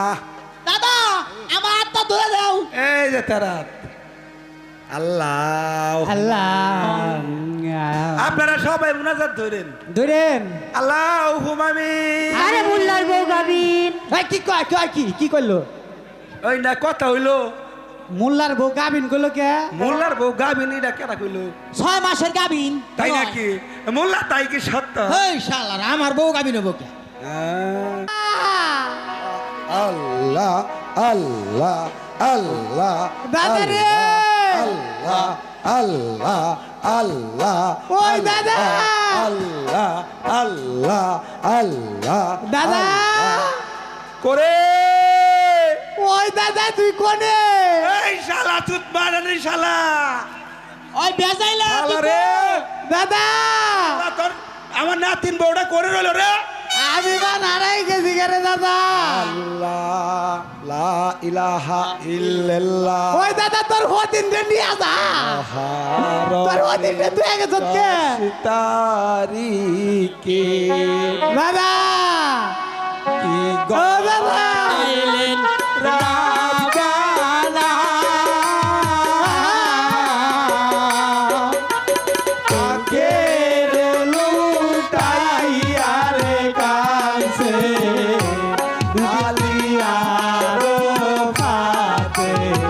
দাদা আমার হাতটা ধরে দাও। এই যে তারাত। আল্লাহ। আল্লাহ। আপনারা সবাই মুনাজাত ধরেন। ধরেন। আল্লাহ হুমামি আরে মোল্লার বউ গাবিন। ভাই কি কয় কয় কি কি করল ওই না কথা হইল। মোল্লার বউ গাবিন করল কে? মোল্লার বউ গাবিনী না কেনা কইলো? ছয় মাসের গাবিন। তাই নাকি? মোল্লা তাই কি সত্য? এই শালার আমার বউ গাবিন হব কে? আহ, আল্লাহ আল্লাহ আল্লাহ দাদা রে! আল্লাহ আল্লাহ আল্লাহ ওই দাদা! আল্লাহ আল্লাহ আল্লাহ দাদা! করে! ওই দাদা তুই কোনে? এই শালা চুত মারানি শালা! ওই বেজাইলা শালা রে! দাদা আমার নাতিন বউটা করে রইল রে! আমি বা নারাই গেছি রে দাদা? আল্লাহ লা ইলাহা ইল্লাল্লাহ। ওই দাদা তোর হদিন রে নিয়ে যা। তোর হদিন রে তুই আগে কে। তারিকে দাদা। কি ও দাদা। querer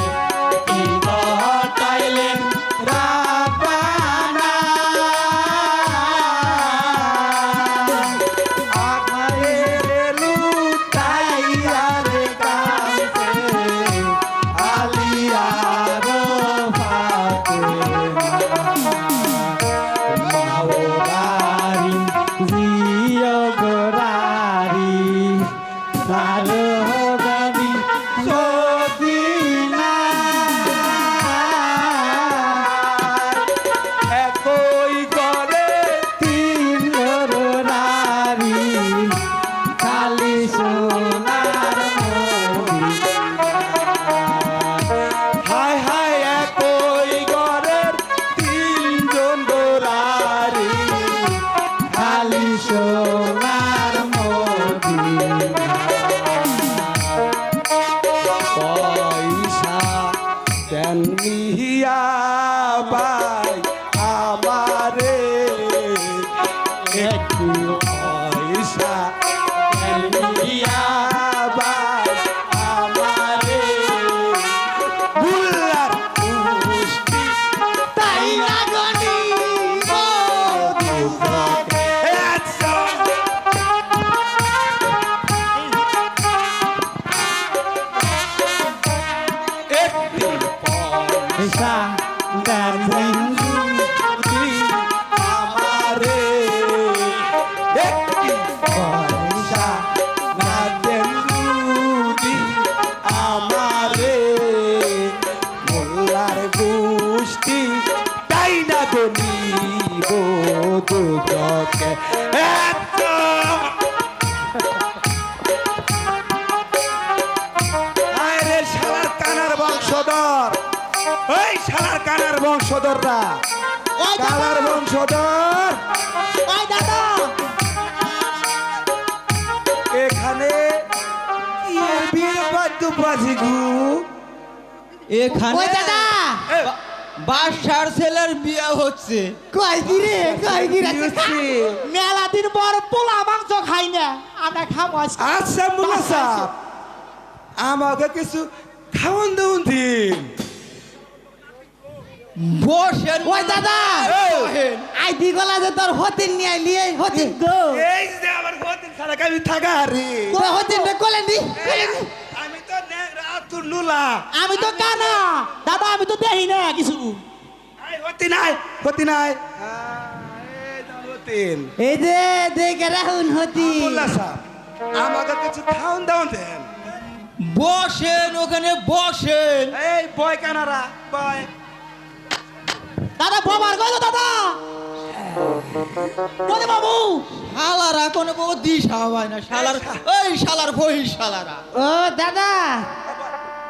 দেন মিহিয়া ভাই পয়সা দার্জিলিং শালার কানার বংশধররা। ওই দাদা! বংশধর। ওই দাদা! এখানে কি বিয়ে বাদ্য বাজি গু? এখানে ওই দাদা! বাসার ছেলের বিয়ে হচ্ছে। কয় কি রে? কয় মেলা দিন পর পোলা মাংস খাই না। আমরা খাব। আচ্ছা মুলা সাহেব আমাকে কিছু খাওয়ান দেউন দিন। বসেন ওই দাদা। আই দি গলা যে তোর হতিন নিয়ে এই হতিন গো এই যে আমার ছাড়া আমি থাকা রে। তোর হতিন রে কোলে নি আমি তো নেংরা তুর নুলা। আমি তো কানা। দাদা আমি তো দেখি না কিছু। আই হতি নাই হতি নাই এই যে হতিন এই যে দেখে রাহুন হতি মুলা সাহেব আমাকে কিছু খাওয়ান দেউন দেন। বসেন ওখানে বসেন। এই বয় কানারা বয়। দাদা বাবার গো দাদা। বলে বাবু শালারা কোনো কোনো দিশা হয় না শালার ওই শালার বই শালারা। ও দাদা।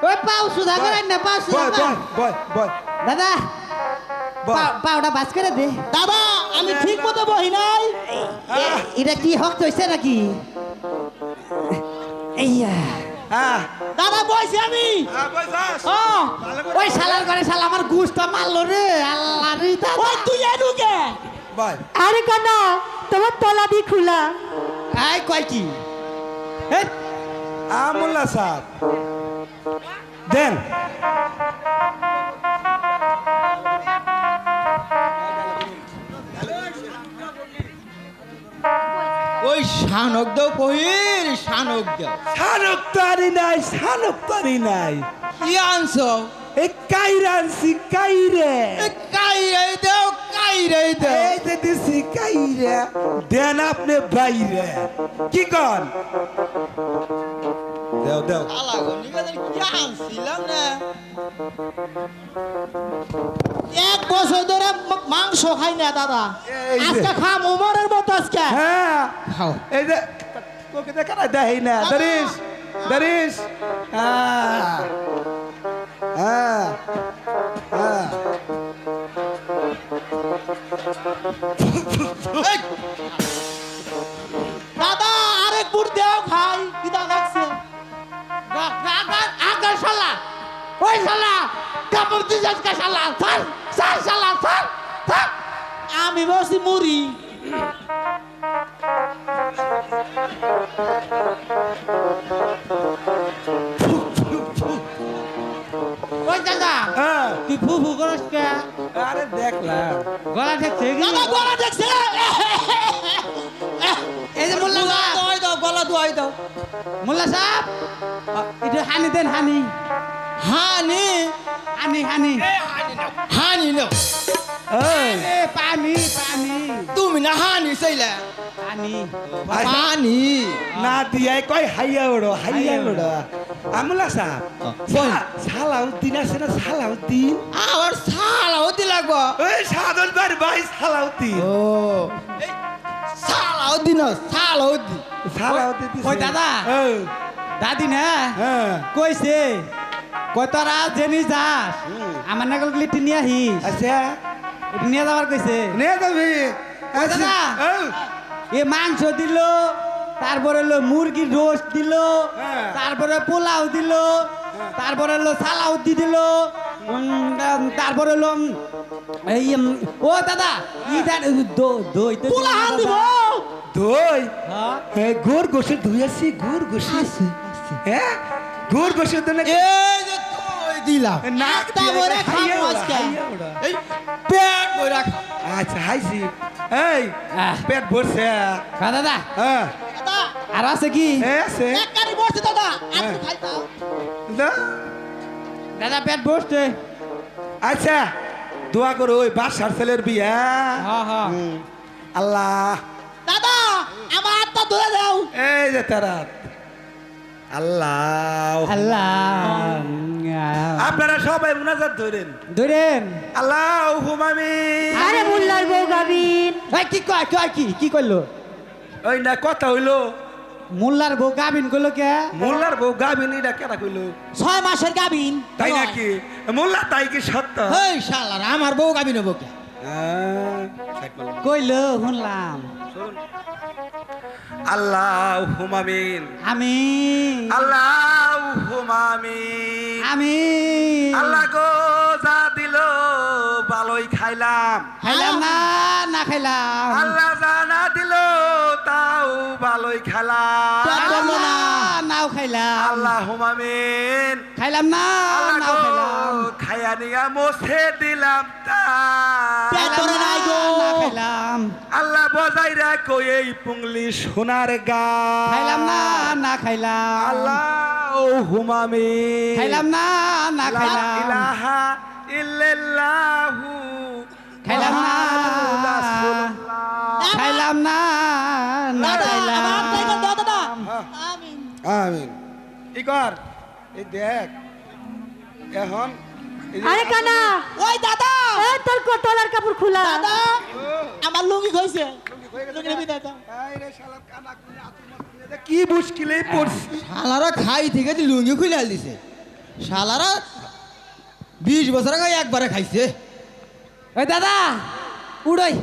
ওই পাও সুধা করেন না পাও সুধা বয় বয় বয় বয়। দাদা পাওটা বাস করে দে। দাদা আমি ঠিক মতো বহি নাই। এটা কি হক হইছে নাকি? এইয়া দাদা বইছি আমি। হ্যাঁ ওই শালার ঘরে শালা আমার গুসটা মারলো রে। আল্লাহ রে দাদা। ওই তুই এনুকে আরে কানা তোমার তলা দি খোলা। আই কয় কি? এই, আমুল্লা সাহেব। দেন। শানক দাও পহির শানক দাও। শানক তারি নাই শানক তারি নাই। কি আনছো? এই কাইরানসি কাইরে। এ কাইরে দাও কাইরে দাও। এই যে দিছি কাইরে দেন আপনি বাইরে। কি কন? দেও দেও। কি আনছিলাম না এক বছর ধরে মাংস খাই না দাদা। আজকে খাম উমরের মতো আজকে। হ্যাঁ। এই যে তোকে দেখা না দেই না। দরিস দরিস হ্যাঁ। হ্যাঁ। হ্যাঁ! দাদা আরেক বুট দেও খাই কিদা লাগছে। আগার শালা। ওই শালা কাপড় দিস আজকে শালা স্যার স্যার শালা স্যার স্যার। আমি বসি মুড়ি। ওই দাদা হ্যাঁ। তুই ফু ফু করস কে? আরে দেখলাম গলা ঠেকছে কি? দাদা গলা দেখছে এই যে মোল্লা গলা সাহেব। দোয়াই দাও গলা দোয়াই দাও। মোল্লা সাহেব এটা হানি দেন হানি। হানি হানি হানি। হানি নাও। এই। এ পানি পানি। তুমি না হানি চাইলা? পানি পানি না দিয়াই কয় হাইয়া ওড়ো হাইয়া ওড়ো আমলা সাহেব বল। সালাউদ্দিন আছে না সালাউদ্দিন আবার সালা হতে লাগবো। ওই সাধন বার ভাই সালাউদ্দিন ও। সালা হতি না সালা হতি সালাউদ্দিন দিছে। ওই দাদা। ও, দাদি না? হ্যাঁ। কইছে তোরা জেনি যাস আমার নাগল লিটি নিয়ে আহিস আচ্ছা। নিয়ে যাবার কইছে। নে তুমি ওই দাদা। ও, এ মাংস দিল তারপরে হলো মুরগির রোস্ট দিল হ্যাঁ। তারপরে পোলাও দিল তারপরে হলো সালাও দি দিল তারপরে হলো এই ও দাদা ই জান দো- দই পোলা হান দিব দই? হ্যাঁ। হ্যাঁ গোর গোসে ধুই আসি গোর গোসে হ্যাঁ? গোর গোসে তো না এই যে তোই দিলাম? নাক খাব আজকে। এই পেট খা আচ্ছা হাইছি। এই আহ। পেট ভরছে। হ্যাঁ দাদা। হ্যাঁ। আর আছে কি? আছে। এক দাদা। হ্যাঁ। একটু খাইতাও দাদা পেট বসছে আচ্ছা দোয়া করো ওই বাসার ছেলের বিয়া হ্যাঁ? হ্যাঁ। আল্লাহ। দাদা আমার হাতটা ধরে দাও। এই যে তারা। আল্লাহ। আল্লাহ। আপনারা সবাই মুনাজাত ধরেন। ধরেন। আল্লাহ হুমামি আরে মোল্লার বউ গাবিন। এই কি কয় কয় কি? কি করল ওই না কথা হইল। মোল্লার বউ গাবিন করল কে? মোল্লার বউ গাবিন এটা কেনা কইলো? ছয় মাসের গাবিন। তাই নাকি? মোল্লা তাই কি সত্য? এই শালার আমার বউ গাবিন হব কে? বললাম। কইলো শুনলাম। আল্লাহ হুমামিন আমি আল্লাহ হুমামিন আমি আল্লাহ গো যা দিল খাইলাম। খাইলাম না না খাইলাম। আল্লাহ জানা দিল তাও ভালোই খেলাম খাইলাম না নাও খাইলাম। আল্লাহ হুমামিন খাইলাম না নাও খাইলাম। খাইয়া নিয়া মোছে দিলাম তা। খাইলাম না না খাইলাম। আল্লাহ বজাই রাখো এই পুংলি সোনার গা। খাইলাম না না খাইলাম। আল্লাহ ও হুমামি। খাইলাম না না খাইলাম। ইলাহা ইল্লাল্লাহু খাইলাম না। খাইলাম না না খাইলাম। আমিন। আমিন। কি কর এই দেখ এখন আরে কানা! ওই দাদা! এ তোর কো- তলার কাপড় খোলা। দাদা! আমার লুঙ্গি কইছে এই কি মুশকিলে পড়ছি। শালারা খাই থেকে যে লুঙ্গি খুলে দিছে। শালারা বিশ বছর আগে একবারে খাইছে। ওই দাদা উড়ই।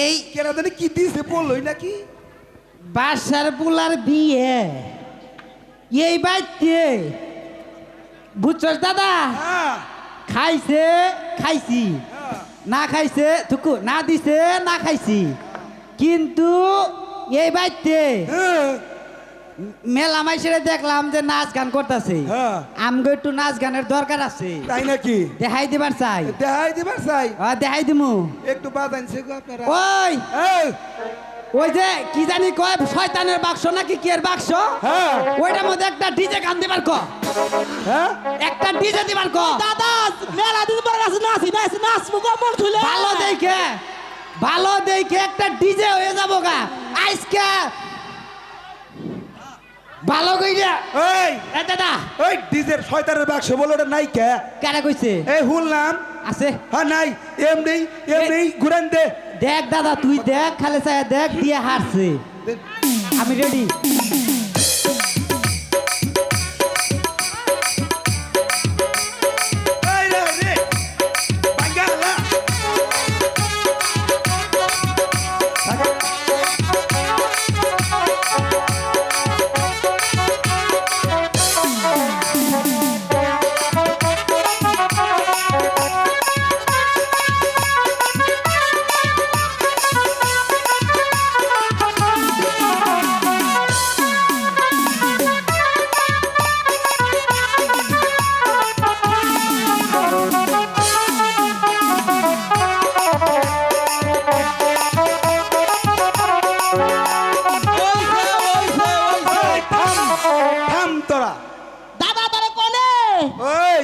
এই কেনা জানি কি দিছে বললোই নাকি? বাসার পোলার বিয়ে। এই বাইতে বুঝছস দাদা? হ্যাঁ। খাইছে খাইছি। হ্যাঁ। না খাইছে থুকু না দিছে না খাইছি। কিন্তু এই বাইতে হ্যাঁ। মেলা মাইসেরে দেখলাম যে নাচ গান করতেছে। আমগো একটু নাচ গানের দরকার আছে। তাই নাকি? দেখাই দিবার চাই। দেখাই দিবার চাই। দেখাই দিমু। একটু বাজানছে গো আপনারা। ওই! ওই যে কি জানি কয় শয়তানের বাক্স নাকি কি এর বাক্স? হ্যাঁ। ওইটার মধ্যে একটা ডিজে গান দিবার ক। হ্যাঁ? একটা ডিজে দিবার ক। দাদা মেলা দিন পরে আছে নাচি নাচি নাচবো মন খুলে ভালো দেখে ভালো দেখে একটা ডিজে হয়ে যাব গা। আজকে ভালো কইরা। এই। এ দাদা। ওই ডিজের শয়তানের বাক্স বলে ওটা নাই কে? কারা কইছে? এই হুললাম আছে। হ্যাঁ নাই। এমনি এমনি ঘুরান দে। দেখ দাদা তুই দেখ খালে চায় দেখ দিয়ে হারছে আমি রেডি তোরা। দাদা তারা কোনে? ওই।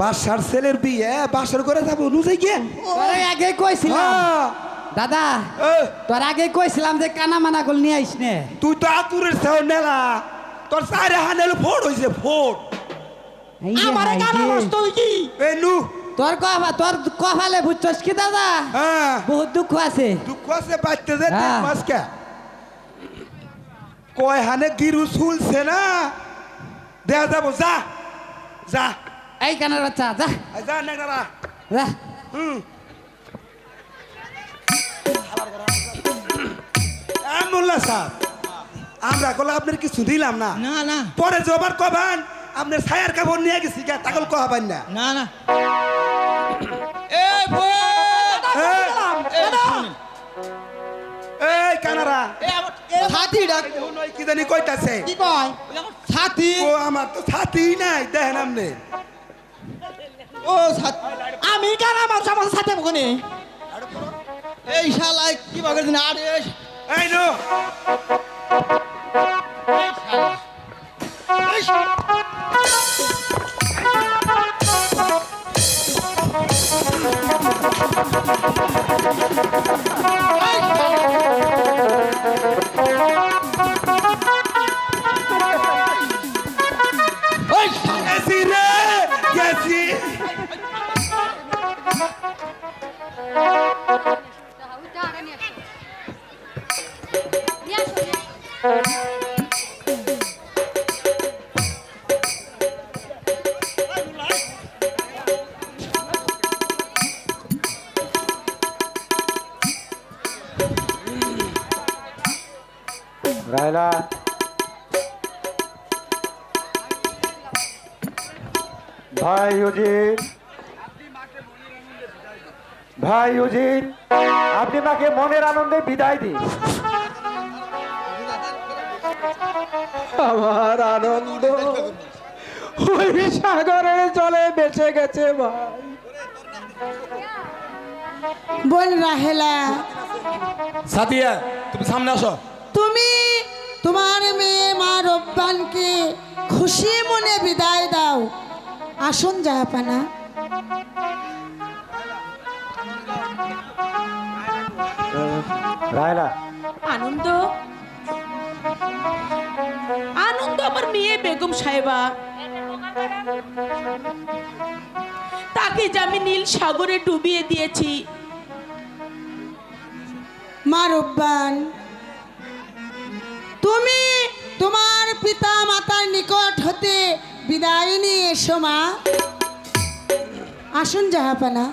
বাসার ছেলের বিয়ে বাসর করে যাব নুজে গিয়ে। আগে কইছিলাম। হ্যাঁ। দাদা তোর আগে কইছিলাম যে কানা মানা কল নিয়ে আইস নে। তুই তো আতুরের সেও নেলা। তোর চারে হানেল ফোড় হইছে এই আমার গানা নষ্ট কি? এই নু। তোর কফা তোর কফালে বুঝছস কি দাদা? হ্যাঁ। বহুত দুঃখ আছে। দুঃখ আছে বাচ্চা যে হ্যাঁ। মাসকে কয় হানে গিরু শুলছে না? দেয়া যাব যা যা। এই কানার বাচ্চা যা। এই যা নেগরা যা। হুম। এ মোল্লা সাহেব আমরা কলে আপনার কিছু দিলাম না। না না। পরে জবার কবান আপনার ছায়ার কাপড় নিয়ে গেছি গা তাকল কহাবান না। না না। এই, এই কানারা। ছাতি ডাক কি জানি কইতাছে। কি কয়? ছাতি? ও আমার তো ছাতি নাই দেখেন আপনি। ও ছাতি আমি কার আমার আমার কোনে? এই শালা কি বাগের দিন আরে এই নো। গেছি ভাই উজির। ভাই উজির আপনি মাকে মনের আনন্দে বিদায় দিন। আমার আনন্দ ওই সাগরের জলে বেঁচে গেছে ভাই। বোন রাহেলা। সাথিয়া তুমি সামনে আসো। তুমি তোমার মেয়ে মা রব্বানকে খুশি মনে বিদায় আসুন জাহাপানা রায়লা আনন্দ? আনন্দ আমার মেয়ে বেগম সাহেবা। তাকে যে আমি নীল সাগরে ডুবিয়ে দিয়েছি। মা রব্বান তুমি তোমার পিতা মাতার নিকট হতে এসো মা। আসুন জাহাপানা।